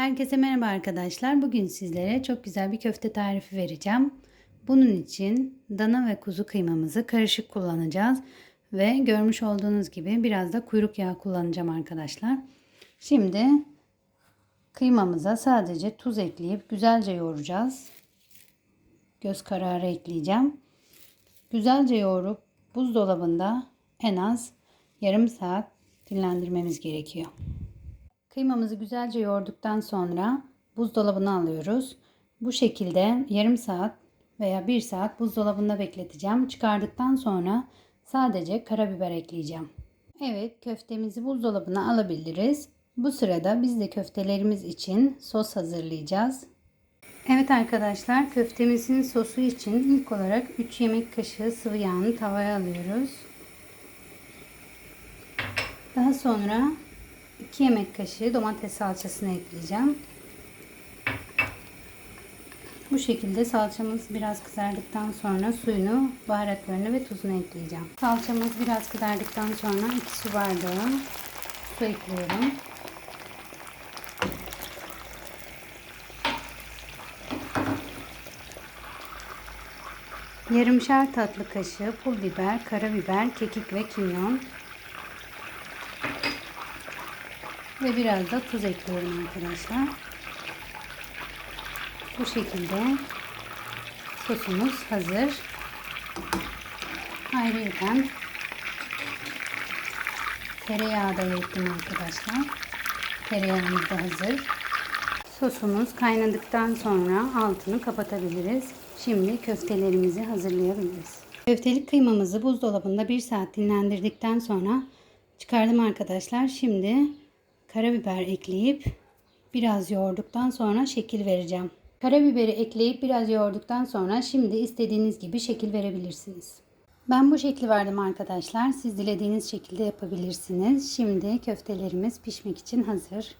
Herkese merhaba arkadaşlar. Bugün sizlere çok güzel bir köfte tarifi vereceğim. Bunun için dana ve kuzu kıymamızı karışık kullanacağız. Ve görmüş olduğunuz gibi biraz da kuyruk yağı kullanacağım arkadaşlar. Şimdi kıymamıza sadece tuz ekleyip güzelce yoğuracağız. Göz kararı ekleyeceğim. Güzelce yoğurup buzdolabında en az yarım saat dinlendirmemiz gerekiyor. Kıymamızı güzelce yoğurduktan sonra buzdolabına alıyoruz. Bu şekilde yarım saat veya bir saat buzdolabında bekleteceğim. Çıkardıktan sonra sadece karabiber ekleyeceğim. Evet köftemizi buzdolabına alabiliriz. Bu sırada biz de köftelerimiz için sos hazırlayacağız. Evet arkadaşlar köftemizin sosu için ilk olarak 3 yemek kaşığı sıvı yağını tavaya alıyoruz. Daha sonra 2 yemek kaşığı domates salçasını ekleyeceğim. Bu şekilde salçamız biraz kızardıktan sonra suyunu, baharatlarını ve tuzunu ekleyeceğim. Salçamız biraz kızardıktan sonra 2 su bardağı su ekliyorum. Yarımşar tatlı kaşığı pul biber, karabiber, kekik ve kimyon ve biraz da tuz ekliyorum arkadaşlar. Bu şekilde sosumuz hazır. Ayrıca tereyağı da ekledim arkadaşlar. Tereyağımız da hazır. Sosumuz kaynadıktan sonra altını kapatabiliriz. Şimdi köftelerimizi hazırlayabiliriz. Köftelik kıymamızı buzdolabında 1 saat dinlendirdikten sonra çıkardım arkadaşlar. Şimdi karabiber ekleyip biraz yoğurduktan sonra şekil vereceğim. Karabiberi ekleyip biraz yoğurduktan sonra şimdi istediğiniz gibi şekil verebilirsiniz. Ben bu şekli verdim arkadaşlar. Siz dilediğiniz şekilde yapabilirsiniz. Şimdi köftelerimiz pişmek için hazır.